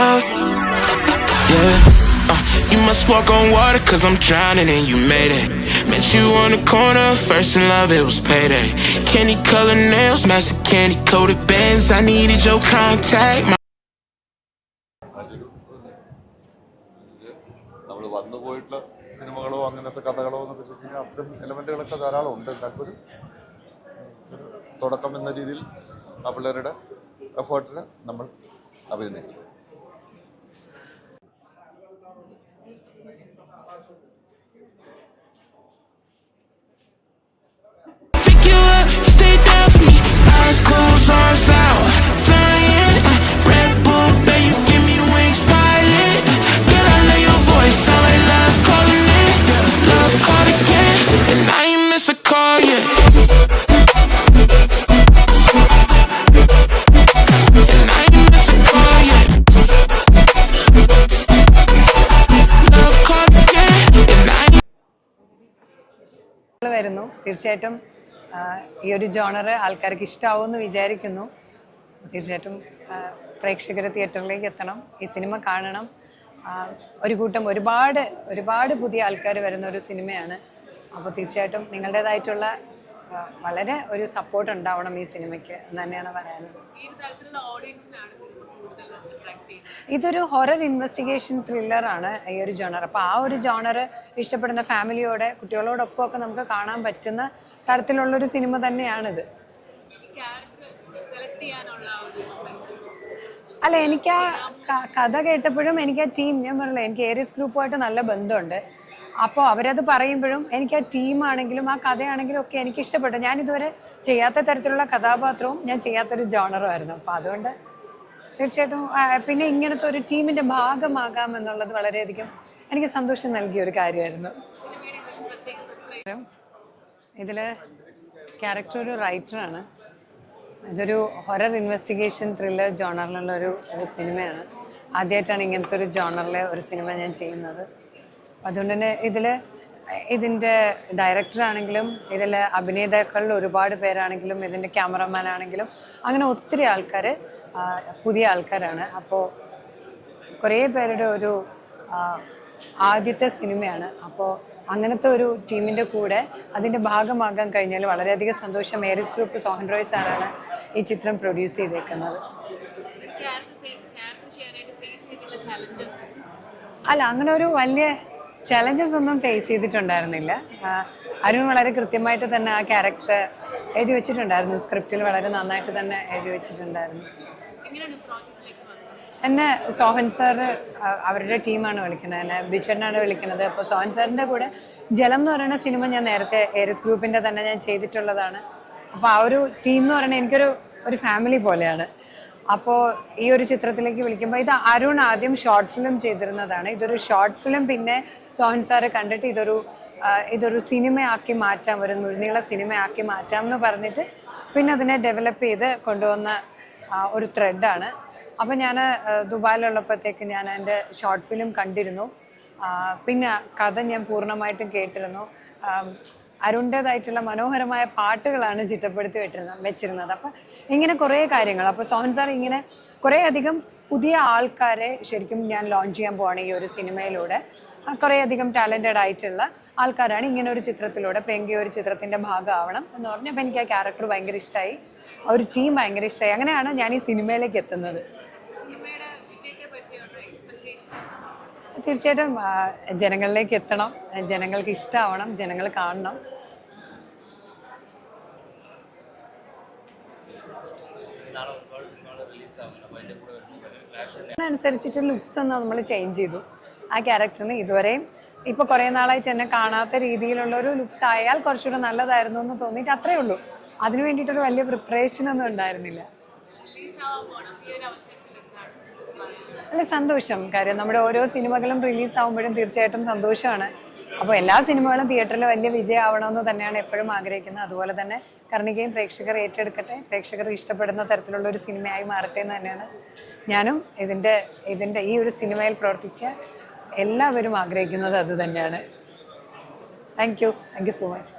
love. Yeah. Uh, you must walk on water cause I'm drowning and you made it. Met you on the corner, first in love, it was payday. Candy colored nails, the candy coated bands. I needed your contact. My നമ്മൾ വന്നു സിനിമകളോ അങ്ങനത്തെ കഥകളോ എന്നൊക്കെ വെച്ച് കഴിഞ്ഞാൽ അത്തരം എലമെന്റുകളൊക്കെ ധാരാളം ഉണ്ട് എന്നാലും തുടക്കം എന്ന രീതിയിൽ ആ പിള്ളേരുടെ എഫേർട്ടിന് നമ്മൾ അഭിനന്ദിക്കും pick you up, stay down for me. Eyes closed, arms out, വരുന്നു തീർച്ചയായിട്ടും ഈ ഒരു ജോണർ ആൾക്കാർക്ക് ഇഷ്ടമാവുമെന്ന് വിചാരിക്കുന്നു. തീർച്ചയായിട്ടും പ്രേക്ഷകർ തിയേറ്ററിലേക്ക് എത്തണം ഈ സിനിമ കാണണം. ഒരു കൂട്ടം ഒരുപാട് ഒരുപാട് പുതിയ ആൾക്കാർ വരുന്ന ഒരു സിനിമയാണ്. അപ്പോൾ തീർച്ചയായിട്ടും നിങ്ങളുടേതായിട്ടുള്ള വളരെ ഒരു സപ്പോർട്ട് ഉണ്ടാവണം ഈ സിനിമയ്ക്ക് എന്ന് തന്നെയാണ് പറയാനുള്ളത്. ഇതൊരു ഹൊറർ ഇൻവെസ്റ്റിഗേഷൻ ത്രില്ലർ ആണ് ഈ ഒരു ജോണർ അപ്പോൾ ആ ഒരു ജോണർ ഇഷ്ടപ്പെടുന്ന ഫാമിലിയോടെ കുട്ടികളോടൊപ്പം ഒക്കെ നമുക്ക് കാണാൻ പറ്റുന്ന തരത്തിലുള്ള ഒരു സിനിമ തന്നെയാണിത് അല്ല എനിക്ക് ആ കഥ കേട്ടപ്പോഴും എനിക്ക് ആ ടീം ഞാൻ പറഞ്ഞില്ല എനിക്ക് ഏരിയസ് ഗ്രൂപ്പുമായിട്ട് നല്ല ബന്ധമുണ്ട്. അപ്പോൾ അവരത് പറയുമ്പോഴും എനിക്ക് ആ ടീമാണെങ്കിലും ആ കഥയാണെങ്കിലും ഒക്കെ എനിക്ക് ഇഷ്ടപ്പെട്ടു. ഞാൻ ഇതുവരെ ചെയ്യാത്ത തരത്തിലുള്ള കഥാപാത്രവും ഞാൻ ചെയ്യാത്തൊരു ജോണറുമായിരുന്നു അപ്പോൾ അതുകൊണ്ട് തീർച്ചയായിട്ടും പിന്നെ ഇങ്ങനത്തെ ഒരു ടീമിന്റെ ഭാഗമാകാം എന്നുള്ളത് വളരെയധികം എനിക്ക് സന്തോഷം നൽകിയ ഒരു കാര്യമായിരുന്നു. ഇതിൽ ക്യാരക്ടർ ഒരു റൈറ്ററാണ് ഇതൊരു ഹൊറർ ഇൻവെസ്റ്റിഗേഷൻ ത്രില്ലർ ജോണറിലുള്ള ഒരു ഒരു സിനിമയാണ്. ആദ്യമായിട്ടാണ് ഇങ്ങനത്തെ ഒരു ജോണറിലെ ഒരു സിനിമ ഞാൻ ചെയ്യുന്നത്. അതുകൊണ്ട് തന്നെ ഇതിൽ ഇതിന്റെ ഡയറക്ടറാണെങ്കിലും ഇതിൽ അഭിനേതാക്കളിൽ ഒരുപാട് പേരാണെങ്കിലും ഇതിന്റെ ക്യാമറമാൻ ആണെങ്കിലും അങ്ങനെ ഒത്തിരി ആൾക്കാർ പുതിയ ആൾക്കാരാണ്. അപ്പോൾ കുറേ പേരുടെ ഒരു ആദ്യത്തെ സിനിമയാണ്. അപ്പോൾ അങ്ങനത്തെ ഒരു ടീമിന്റെ കൂടെ അതിന്റെ ഭാഗമാകാൻ കഴിഞ്ഞാൽ വളരെയധികം സന്തോഷം. മേരിസ് ഗ്രൂപ്പ് സോഹൻ റോയ് സാറാണ് ഈ ചിത്രം പ്രൊഡ്യൂസ് ചെയ്തേക്കുന്നത്. അല്ല അങ്ങനെ ഒരു വലിയ ചലഞ്ചസ് ഒന്നും ഫേസ് ചെയ്തിട്ടുണ്ടായിരുന്നില്ല. അരുൺ വളരെ കൃത്യമായിട്ട് തന്നെ ആ ക്യാരക്ടർ എഴുതി വെച്ചിട്ടുണ്ടായിരുന്നു. സ്ക്രിപ്റ്റിൽ വളരെ നന്നായിട്ട് തന്നെ എഴുതി വെച്ചിട്ടുണ്ടായിരുന്നു. എന്നെ സോഹൻ സാറ് അവരുടെ ടീമാണ് വിളിക്കുന്നത്. എന്നെ ബിച്ചണ്ണാണ് വിളിക്കുന്നത്. അപ്പോൾ സോഹൻ സാറിന്റെ കൂടെ ജലം എന്ന് പറയുന്ന സിനിമ ഞാൻ നേരത്തെ ഏരിസ് ഗ്രൂപ്പിന്റെ തന്നെ ഞാൻ ചെയ്തിട്ടുള്ളതാണ്. അപ്പോൾ ആ ഒരു ടീം എന്ന് പറയുന്നത് എനിക്കൊരു ഒരു ഫാമിലി പോലെയാണ്. അപ്പോൾ ഈ ഒരു ചിത്രത്തിലേക്ക് വിളിക്കുമ്പോൾ ഇത് അരുൺ ആദ്യം ഷോർട്ട് ഫിലിം ചെയ്തിരുന്നതാണ്. ഇതൊരു ഷോർട്ട് ഫിലിം പിന്നെ സോഹൻ സാറ് കണ്ടിട്ട് ഇതൊരു ഇതൊരു സിനിമയാക്കി മാറ്റാം. ഒരു മുഴുനീള സിനിമയാക്കി മാറ്റാം എന്ന് പറഞ്ഞിട്ട് പിന്നെ അതിനെ ഡെവലപ്പ് ചെയ്ത് കൊണ്ടുവന്ന ഒരു ത്രെഡാണ് അപ്പം ഞാൻ ദുബായിലുള്ളപ്പോഴത്തേക്ക് ഞാൻ എന്റെ ഷോർട്ട് ഫിലിം കണ്ടിരുന്നു. പിന്നെ കഥ ഞാൻ പൂർണമായിട്ടും കേട്ടിരുന്നു. അരുണ്ടേതായിട്ടുള്ള മനോഹരമായ പാട്ടുകളാണ് ചിട്ടപ്പെടുത്തി വെച്ചിരുന്നത് വെച്ചിരുന്നത്. അപ്പം ഇങ്ങനെ കുറേ കാര്യങ്ങൾ. അപ്പോൾ സോഹൻ സാർ ഇങ്ങനെ കുറേ അധികം പുതിയ ആൾക്കാരെ ശരിക്കും ഞാൻ ലോഞ്ച് ചെയ്യാൻ പോവാണ് ഈ ഒരു സിനിമയിലൂടെ. കുറേ അധികം ടാലന്റഡ് ആയിട്ടുള്ള ആൾക്കാരാണ് ഇങ്ങനെ ഒരു ചിത്രത്തിലൂടെ പ്രിയങ്ക ഒരു ചിത്രത്തിന്റെ ഭാഗമാവണം എന്ന് പറഞ്ഞപ്പോൾ എനിക്ക് ആ ക്യാരക്ടർ ഭയങ്കര ഇഷ്ടമായി ആ ഒരു ടീം ഭയങ്കര ഇഷ്ടമായി അങ്ങനെയാണ് ഞാൻ ഈ സിനിമയിലേക്ക് എത്തുന്നത്. തീർച്ചയായിട്ടും ജനങ്ങളിലേക്ക് എത്തണം. ജനങ്ങൾക്ക് ഇഷ്ടമാവണം ജനങ്ങൾ കാണണം. അതിനനുസരിച്ചിട്ട് ലുക്സ് ഒന്ന് നമ്മൾ ചേഞ്ച് ചെയ്തു. ആ ക്യാരക്ടറിന് ഇതുവരെയും ഇപ്പൊ കുറെ നാളായിട്ട് എന്നെ കാണാത്ത രീതിയിലുള്ള ഒരു ലുക്സ് ആയാൽ കുറച്ചുകൂടെ നല്ലതായിരുന്നു എന്ന് തോന്നിയിട്ട് അത്രേ ഉള്ളൂ. അതിന് വേണ്ടിയിട്ടൊരു വലിയ പ്രിപ്പറേഷൻ ഒന്നും ഉണ്ടായിരുന്നില്ല. അല്ല സന്തോഷം. കാര്യം നമ്മുടെ ഓരോ സിനിമകളും റിലീസ് ആകുമ്പോഴും തീർച്ചയായിട്ടും സന്തോഷമാണ്. അപ്പോൾ എല്ലാ സിനിമകളും തിയേറ്ററിൽ വലിയ വിജയമാവണമെന്ന് തന്നെയാണ് എപ്പോഴും ആഗ്രഹിക്കുന്നത്. അതുപോലെ തന്നെ കർണികയും പ്രേക്ഷകർ ഏറ്റെടുക്കട്ടെ. പ്രേക്ഷകർ ഇഷ്ടപ്പെടുന്ന തരത്തിലുള്ള ഒരു സിനിമയായി മാറട്ടെ എന്ന് തന്നെയാണ് ഞാനും ഇതിന്റെ ഇതിന്റെ ഈ ഒരു സിനിമയിൽ പ്രവർത്തിക്കുക എല്ലാവരും ആഗ്രഹിക്കുന്നത് അത് തന്നെയാണ്. Thank you thank you so much